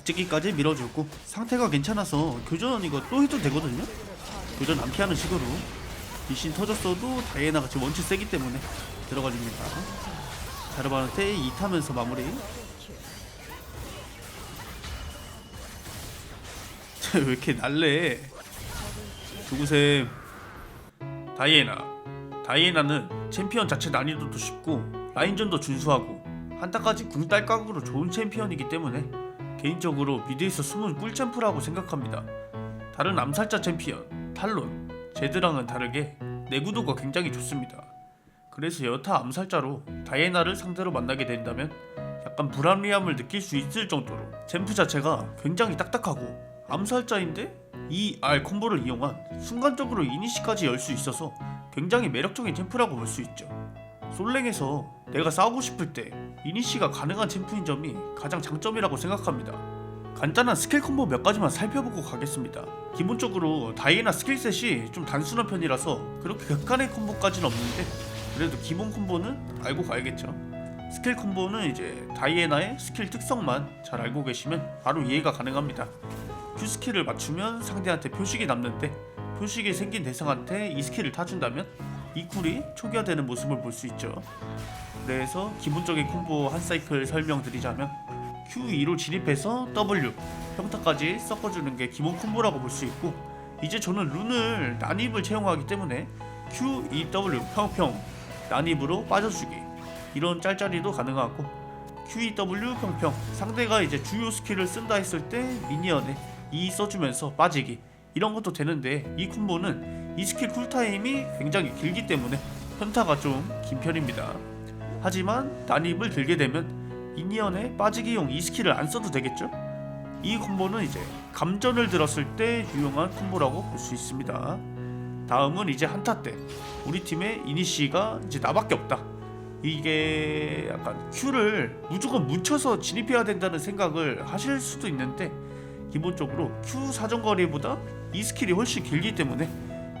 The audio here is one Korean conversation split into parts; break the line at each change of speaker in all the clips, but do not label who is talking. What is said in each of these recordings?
억제기까지 밀어주고 상태가 괜찮아서 교전 이거 또 해도 되거든요. 교전 안 피하는 식으로. 리신 터졌어도 다이애나가 지금 원치 세기 때문에 들어가줍니다. 자르반한테 2 타면서 마무리. 쟤왜 이렇게 날래? 누구셈 다이애나. 다이애나는 챔피언 자체 난이도도 쉽고 라인전도 준수하고 한타까지 궁딸깍으로 좋은 챔피언이기 때문에 개인적으로 미드에서 숨은 꿀챔프라고 생각합니다 다른 암살자 챔피언 탈론 제드랑은 다르게 내구도가 굉장히 좋습니다 그래서 여타 암살자로 다이애나를 상대로 만나게 된다면 약간 불합리함을 느낄 수 있을 정도로 챔프 자체가 굉장히 딱딱하고 암살자인데 이 R 콤보를 이용한 순간적으로 이니시까지 열 수 있어서 굉장히 매력적인 챔프라고 볼 수 있죠. 솔랭에서 내가 싸우고 싶을 때 이니시가 가능한 챔프인 점이 가장 장점이라고 생각합니다. 간단한 스킬 콤보 몇 가지만 살펴보고 가겠습니다. 기본적으로 다이애나 스킬셋이 좀 단순한 편이라서 그렇게 극한의 콤보까지는 없는데 그래도 기본 콤보는 알고 가야겠죠. 스킬 콤보는 이제 다이애나의 스킬 특성만 잘 알고 계시면 바로 이해가 가능합니다. Q 스킬을 맞추면 상대한테 표식이 남는데 표식이 생긴 대상한테 이 스킬을 타준다면 이 쿨이 초기화되는 모습을 볼 수 있죠. 그래서 기본적인 콤보 한 사이클 설명드리자면 Q2로 진입해서 W 평타까지 섞어주는 게 기본 콤보라고 볼 수 있고 이제 저는 룬을 난입을 채용하기 때문에 Q2W 평평 난입으로 빠져주기 이런 짤짤이도 가능하고 QEW 평평 상대가 이제 주요 스킬을 쓴다 했을 때 미니언에 E 써주면서 빠지기 이런 것도 되는데 이 콤보는 이 스킬 쿨타임이 굉장히 길기 때문에 현타가 좀 긴 편입니다. 하지만 난입을 들게 되면 미니언에 빠지기용 이 스킬을 안 써도 되겠죠? 이 콤보는 이제 감전을 들었을 때 유용한 콤보라고 볼 수 있습니다. 다음은 이제 한타 때 우리 팀의 이니시가 이제 나밖에 없다. 이게 약간 Q를 무조건 묻혀서 진입해야 된다는 생각을 하실 수도 있는데 기본적으로 Q 사정거리보다 이 스킬이 훨씬 길기 때문에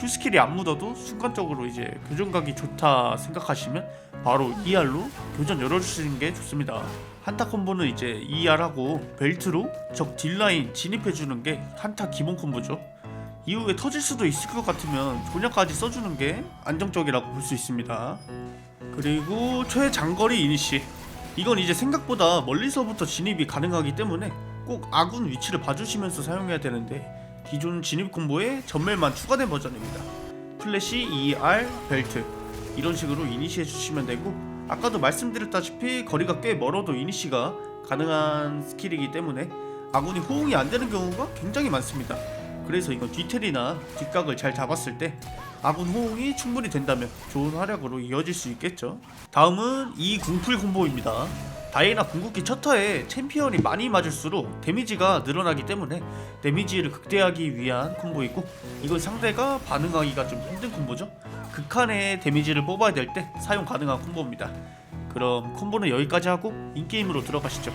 Q 스킬이 안 묻어도 순간적으로 이제 교전각이 좋다 생각하시면 바로 ER로 교전 열어주시는 게 좋습니다. 한타 콤보는 이제 ER하고 벨트로 적 딜라인 진입해주는 게 한타 기본 콤보죠. 이후에 터질 수도 있을 것 같으면 조냐까지 써주는 게 안정적이라고 볼 수 있습니다. 그리고 최장거리 이니시 이건 이제 생각보다 멀리서부터 진입이 가능하기 때문에 꼭 아군 위치를 봐주시면서 사용해야 되는데 기존 진입 콤보에 전멸만 추가된 버전입니다 플래시 ER 벨트 이런 식으로 이니시 해주시면 되고 아까도 말씀드렸다시피 거리가 꽤 멀어도 이니시가 가능한 스킬이기 때문에 아군이 호응이 안 되는 경우가 굉장히 많습니다 그래서 이건 뒤텔이나 뒷각을 잘 잡았을 때 아군 호응이 충분히 된다면 좋은 활약으로 이어질 수 있겠죠. 다음은 이 궁풀 콤보입니다. 다이애나 궁극기 첫 턴에 챔피언이 많이 맞을수록 데미지가 늘어나기 때문에 데미지를 극대화하기 위한 콤보이고 이건 상대가 반응하기가 좀 힘든 콤보죠. 극한의 데미지를 뽑아야 될 때 사용 가능한 콤보입니다. 그럼 콤보는 여기까지 하고 인게임으로 들어가시죠.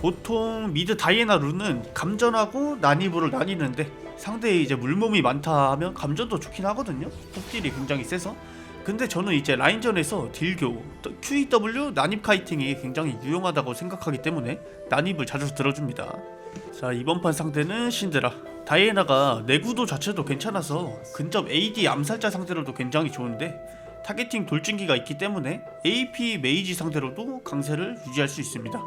보통 미드 다이애나 룬은 감전하고 난입으로 나뉘는데 상대에 이제 물몸이 많다 하면 감전도 좋긴 하거든요. 폭딜이 굉장히 세서. 근데 저는 이제 라인전에서 딜교, QEW 난입 카이팅이 굉장히 유용하다고 생각하기 때문에 난입을 자주 들어줍니다. 자 이번 판 상대는 신드라. 다이애나가 내구도 자체도 괜찮아서 근접 AD 암살자 상대로도 굉장히 좋은데 타겟팅 돌진기가 있기 때문에 AP 메이지 상대로도 강세를 유지할 수 있습니다.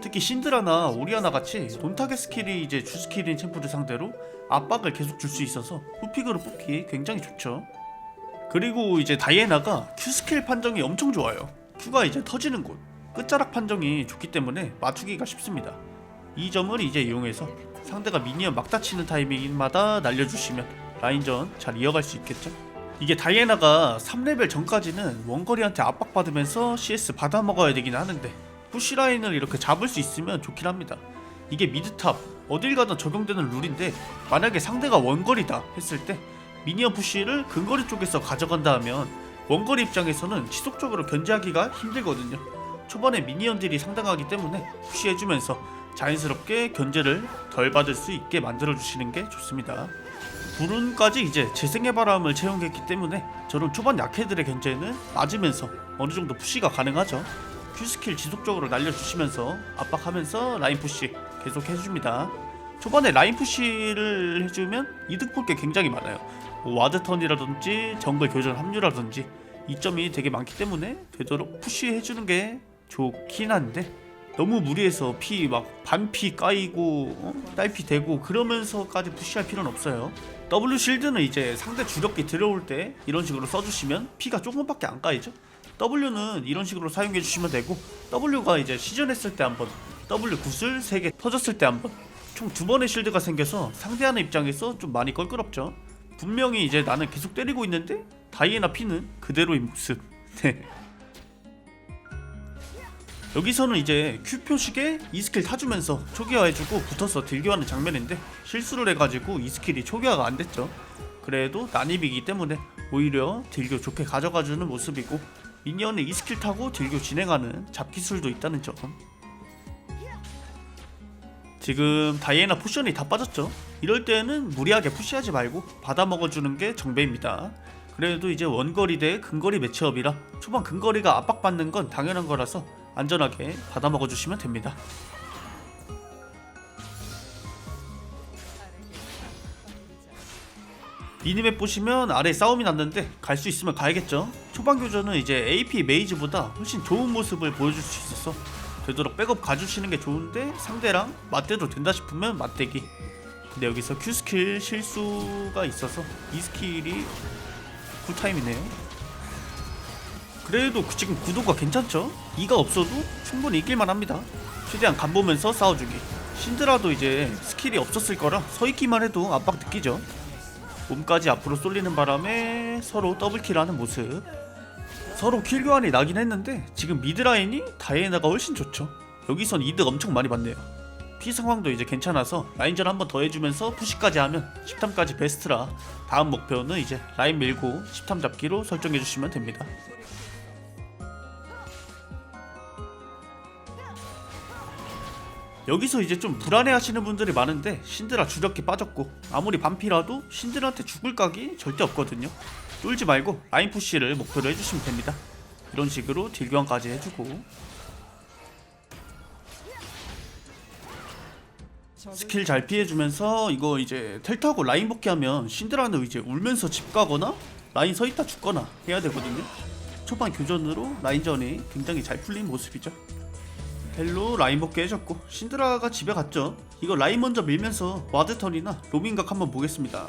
특히 신드라나 오리아나 같이 돈타겟 스킬이 이제 주 스킬인 챔프들 상대로 압박을 계속 줄 수 있어서 후픽으로 뽑기 굉장히 좋죠. 그리고 이제 다이애나가 Q 스킬 판정이 엄청 좋아요. Q가 이제 터지는 곳, 끝자락 판정이 좋기 때문에 맞추기가 쉽습니다. 이 점을 이제 이용해서 상대가 미니언 막 다치는 타이밍마다 날려주시면 라인전 잘 이어갈 수 있겠죠. 이게 다이애나가 3레벨 전까지는 원거리한테 압박받으면서 CS 받아 먹어야 되긴 하는데 푸시 라인을 이렇게 잡을 수 있으면 좋긴 합니다. 이게 미드탑 어딜 가든 적용되는 룰인데 만약에 상대가 원거리다 했을 때 미니언 푸시를 근거리 쪽에서 가져간다 하면 원거리 입장에서는 지속적으로 견제하기가 힘들거든요. 초반에 미니언들이 상당하기 때문에 푸시해주면서 자연스럽게 견제를 덜 받을 수 있게 만들어 주시는 게 좋습니다. 불운까지 이제 재생의 바람을 채용했기 때문에 저런 초반 약해들의 견제는 맞으면서 어느 정도 푸시가 가능하죠. Q 스킬 지속적으로 날려주시면서 압박하면서 라인 푸시 계속 해줍니다. 초반에 라인 푸시를 해주면 이득 볼 게 굉장히 많아요. 뭐 와드 턴이라든지 정글 교전 합류라든지 이점이 되게 많기 때문에 되도록 푸시해주는 게 좋긴 한데 너무 무리해서 피 막 반피 까이고 어? 딸피 되고 그러면서까지 푸시할 필요는 없어요. W 실드는 이제 상대 주력기 들어올 때 이런 식으로 써주시면 피가 조금밖에 안 까이죠. W는 이런 식으로 사용해 주시면 되고 W가 이제 시전했을 때 한번 W 구슬 3개 터졌을 때 한번 총 두 번의 실드가 생겨서 상대하는 입장에서 좀 많이 껄끄럽죠. 분명히 이제 나는 계속 때리고 있는데 다이애나 피는 그대로의 모습. 네. 여기서는 이제 Q 표식에 이 스킬 타주면서 초기화해주고 붙어서 딜교하는 장면인데 실수를 해가지고 이 스킬이 초기화가 안 됐죠. 그래도 난입이기 때문에 오히려 딜교 좋게 가져가주는 모습이고 미니언이 이 스킬 타고 딜교 진행하는 잡기술도 있다는 점. 지금 다이애나 포션이 다 빠졌죠. 이럴 때는 무리하게 푸시하지 말고 받아 먹어주는 게 정배입니다. 그래도 이제 원거리 대 근거리 매치업이라 초반 근거리가 압박받는 건 당연한 거라서 안전하게 받아 먹어주시면 됩니다. 미니맵 보시면 아래 싸움이 났는데 갈 수 있으면 가야겠죠. 초반 교전은 이제 AP 메이즈보다 훨씬 좋은 모습을 보여줄 수 있어서 되도록 백업 가주시는 게 좋은데 상대랑 맞대도 된다 싶으면 맞대기. 근데 여기서 Q 스킬 실수가 있어서 이 스킬이 쿨타임이네요. 그래도 그 지금 구도가 괜찮죠? 이가 없어도 충분히 이길만 합니다. 최대한 간 보면서 싸워주기. 신드라도 이제 스킬이 없었을 거라 서 있기만 해도 압박 느끼죠. 몸까지 앞으로 쏠리는 바람에 서로 더블킬하는 모습. 서로 킬 교환이 나긴 했는데 지금 미드라인이 다이애나가 훨씬 좋죠. 여기선 이득 엄청 많이 받네요. 피 상황도 이제 괜찮아서 라인전 한번 더 해주면서 푸시까지 하면 10탐까지 베스트라 다음 목표는 이제 라인 밀고 10탐 잡기로 설정해 주시면 됩니다. 여기서 이제 좀 불안해하시는 분들이 많은데 신드라 주력기 빠졌고 아무리 반피라도 신드라한테 죽을 각이 절대 없거든요. 쫄지 말고 라인 푸시를 목표로 해주시면 됩니다. 이런 식으로 딜 교환까지 해주고 스킬 잘 피해주면서 이거 이제 텔 타고 라인 복귀하면 신드라는 이제 울면서 집 가거나 라인 서 있다 죽거나 해야 되거든요. 초반 교전으로 라인전이 굉장히 잘 풀린 모습이죠. 텔로 라인 복귀 해줬고 신드라가 집에 갔죠. 이거 라인 먼저 밀면서 와드턴이나 로밍각 한번 보겠습니다.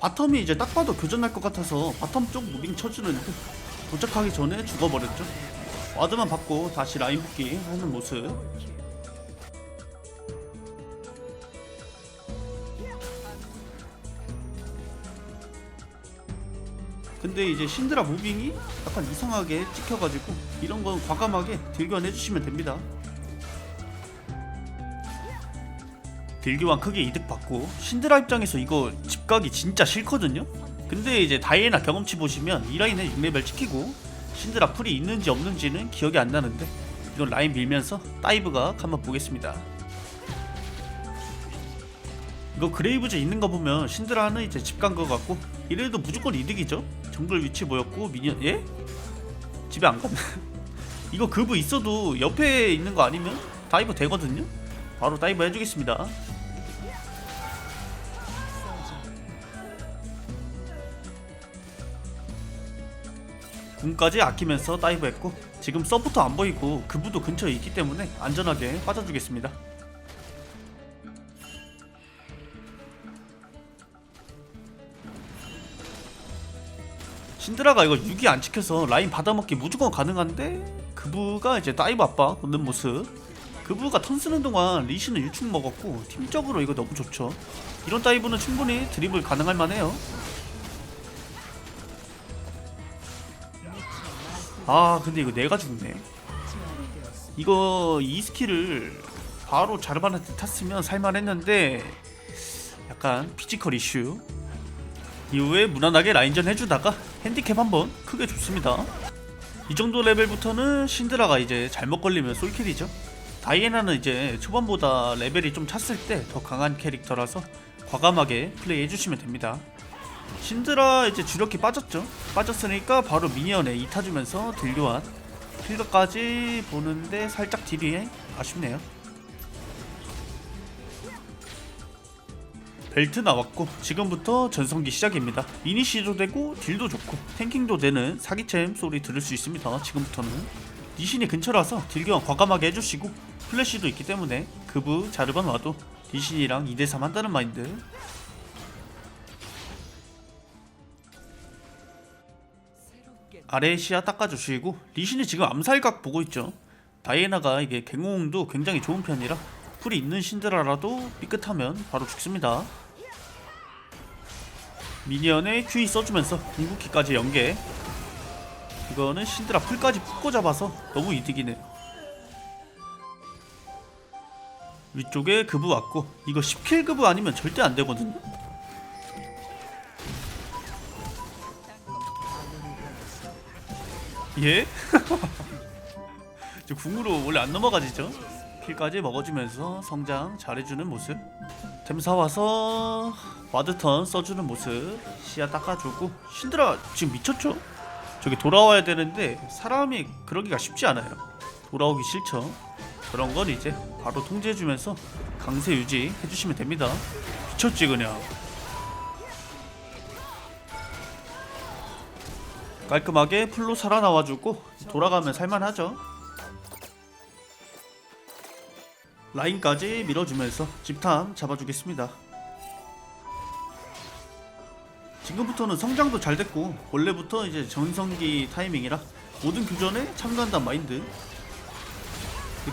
바텀이 이제 딱 봐도 교전할 것 같아서 바텀 쪽 무빙 쳐주는데 도착하기 전에 죽어버렸죠. 와드만 받고 다시 라인 복귀 하는 모습. 근데 이제 신드라 무빙이 약간 이상하게 찍혀가지고 이런 건 과감하게 딜교환 해주시면 됩니다. 딜교환 크게 이득 받고 신드라 입장에서 이거 집가기 진짜 싫거든요. 근데 이제 다이애나 경험치 보시면 이 라인에 6레벨 찍히고 신드라 풀이 있는지 없는지는 기억이 안 나는데 이건 라인 밀면서 다이브가 한번 보겠습니다. 이거 그레이브즈 있는 거 보면 신드라는 이제 집 간 거 같고 이래도 무조건 이득이죠. 정글 위치 보였고 미니언 예? 집에 안 갔나? 이거 그브 있어도 옆에 있는 거 아니면 다이브 되거든요. 바로 다이브 해주겠습니다. 궁까지 아끼면서 다이브 했고 지금 서부터 안 보이고 그부도 근처에 있기 때문에 안전하게 빠져주겠습니다. 신드라가 이거 6이 안 찍혀서 라인 받아먹기 무조건 가능한데? 그부가 이제 다이브 압박 넣는 모습. 그부가 턴 쓰는 동안 리시는 유충 먹었고 팀적으로 이거 너무 좋죠. 이런 다이브는 충분히 드리블 가능할 만해요. 아 근데 이거 내가 죽네. 이거 이 스킬을 바로 자르반한테 탔으면 살만했는데 약간 피지컬 이슈. 이후에 무난하게 라인전 해주다가 핸디캡 한번 크게 줬습니다 이 정도 레벨부터는 신드라가 이제 잘못 걸리면 솔킬이죠. 다이애나는 이제 초반보다 레벨이 좀 찼을 때 더 강한 캐릭터라서 과감하게 플레이 해주시면 됩니다. 신드라 이제 주력기 빠졌죠. 빠졌으니까 바로 미니언에 2타 주면서 딜교환 필드까지 보는데 살짝 딜이 아쉽네요. 벨트 나왔고 지금부터 전성기 시작입니다. 이니시도 되고 딜도 좋고 탱킹도 되는 사기챔 소리 들을 수 있습니다. 지금부터는 니신이 근처라서 딜교환 과감하게 해주시고 플래시도 있기 때문에 그부 자르반 와도 니신이랑 2대3 한다는 마인드 아래 시야 닦아주시고 리신이 지금 암살각 보고 있죠. 다이애나가 이게 갱호응도 굉장히 좋은 편이라 풀이 있는 신드라라도 삐끗하면 바로 죽습니다. 미니언에 Q 써주면서 궁극기까지 연계. 이거는 신드라 풀까지 푹고 잡아서 너무 이득이네요. 위쪽에 그부 왔고 이거 10킬 그부 아니면 절대 안 되거든요. 예? 저 궁으로 원래 안 넘어가지죠? 킬까지 먹어주면서 성장 잘해주는 모습. 템 사 와서 와드턴 써주는 모습. 시야 닦아주고. 신드라 지금 미쳤죠? 저기 돌아와야 되는데 사람이 그러기가 쉽지 않아요. 돌아오기 싫죠. 그런 건 이제 바로 통제해주면서 강세 유지 해주시면 됩니다. 미쳤지 그냥. 깔끔하게 풀로 살아나와주고 돌아가면 살만하죠. 라인까지 밀어주면서 집탐 잡아주겠습니다. 지금부터는 성장도 잘 됐고 원래부터 이제 전성기 타이밍이라 모든 교전에 참가한다는 마인드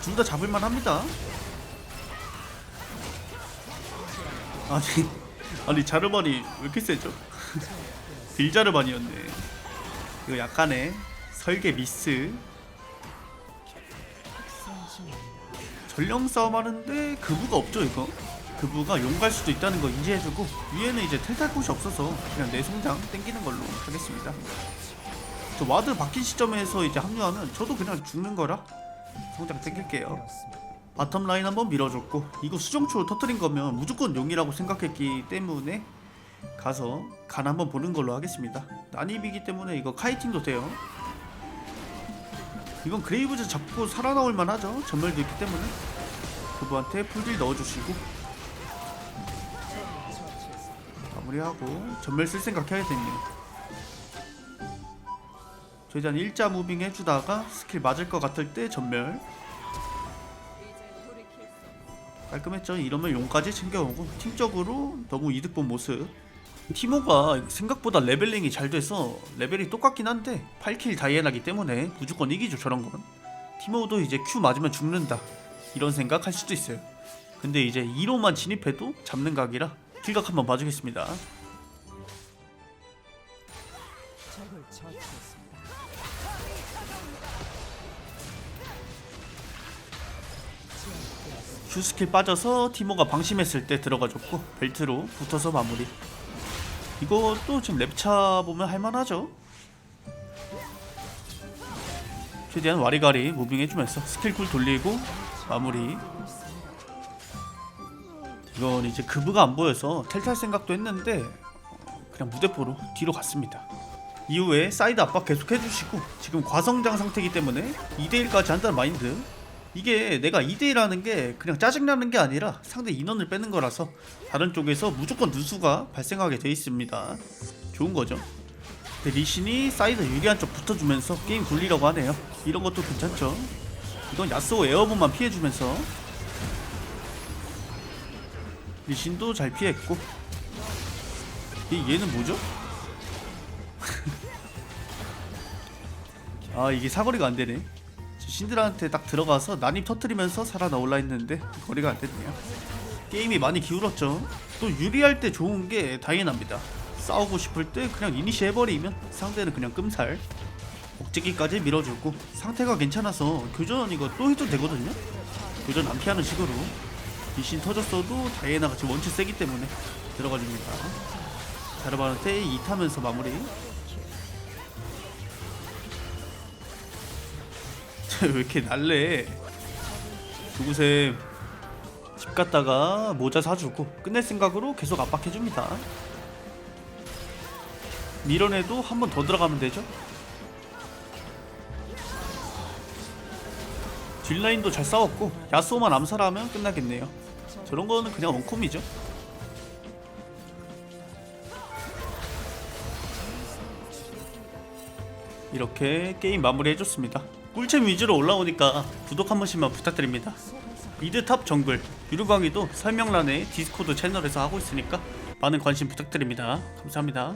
둘 다 잡을만 합니다. 아니 아니 자르반이 왜 이렇게 세죠? 딜자르반이었네. 이거 약간의 설계 미스 전령 싸움 하는데 그부가 없죠 이거 그부가 용갈 수도 있다는 거 인지해주고 위에는 이제 텔탈 곳이 없어서 그냥 내 성장 땡기는 걸로 하겠습니다 저 와드 바뀐 시점에서 이제 합류하면 저도 그냥 죽는 거라 성장 땡길게요 바텀 라인 한번 밀어줬고 이거 수정초 터트린 거면 무조건 용이라고 생각했기 때문에 가서 간 한번 보는 걸로 하겠습니다. 난입이기 때문에 이거 카이팅도 돼요. 이건 그레이브즈 잡고 살아나올 만하죠. 전멸도 있기 때문에 그부한테 풀딜 넣어주시고 마무리하고 전멸 쓸 생각 해야 되네요. 최대한 일자 무빙 해주다가 스킬 맞을 것 같을 때 전멸 깔끔했죠. 이러면 용까지 챙겨오고 팀적으로 너무 이득 본 모습. 티모가 생각보다 레벨링이 잘 돼서 레벨이 똑같긴 한데 8킬 다이애나기 때문에 무조건 이기죠 저런 건. 티모도 이제 Q 맞으면 죽는다 이런 생각 할 수도 있어요. 근데 이제 2로만 진입해도 잡는 각이라 킬각 한번 봐주겠습니다. Q 스킬 빠져서 티모가 방심했을 때 들어가줬고 벨트로 붙어서 마무리. 이것도 지금 랩차 보면 할만하죠. 최대한 와리가리 무빙 해주면서 스킬쿨 돌리고 마무리. 이건 이제 그브가 안 보여서 텔탈 생각도 했는데 그냥 무대포로 뒤로 갔습니다. 이후에 사이드 압박 계속 해주시고 지금 과성장 상태이기 때문에 2대1까지 한다는 마인드 이게 내가 2대1 하는 게 그냥 짜증나는 게 아니라 상대 인원을 빼는 거라서 다른 쪽에서 무조건 누수가 발생하게 돼 있습니다. 좋은 거죠. 근데 리신이 사이드 유리한 쪽 붙어주면서 게임 굴리려고 하네요. 이런 것도 괜찮죠. 이건 야스오 에어본만 피해주면서 리신도 잘 피했고 얘, 얘는 뭐죠? 아 이게 사거리가 안 되네. 신드라한테 딱 들어가서 난입 터트리면서 살아나올라 했는데 거리가 안 됐네요. 게임이 많이 기울었죠. 또 유리할 때 좋은 게 다이애나입니다. 싸우고 싶을 때 그냥 이니시 해버리면 상대는 그냥 끔살. 억제기까지 밀어주고 상태가 괜찮아서 교전 이거 또 해도 되거든요. 교전 안 피하는 식으로 미신 터졌어도 다이애나가 지금 원체 세기 때문에 들어가 줍니다. 자르바한테 2 타면서 마무리. 왜 이렇게 날래? 누구셈 집 갔다가 모자 사주고 끝낼 생각으로 계속 압박해줍니다. 밀어내도 한 번 더 들어가면 되죠? 뒷라인도 잘 싸웠고 야스오만 암살하면 끝나겠네요. 저런 거는 그냥 원콤이죠. 이렇게 게임 마무리 해줬습니다. 꿀잼 위주로 올라오니까 구독 한 번씩만 부탁드립니다. 미드 탑 정글 유루광이도 설명란에 디스코드 채널에서 하고 있으니까 많은 관심 부탁드립니다. 감사합니다.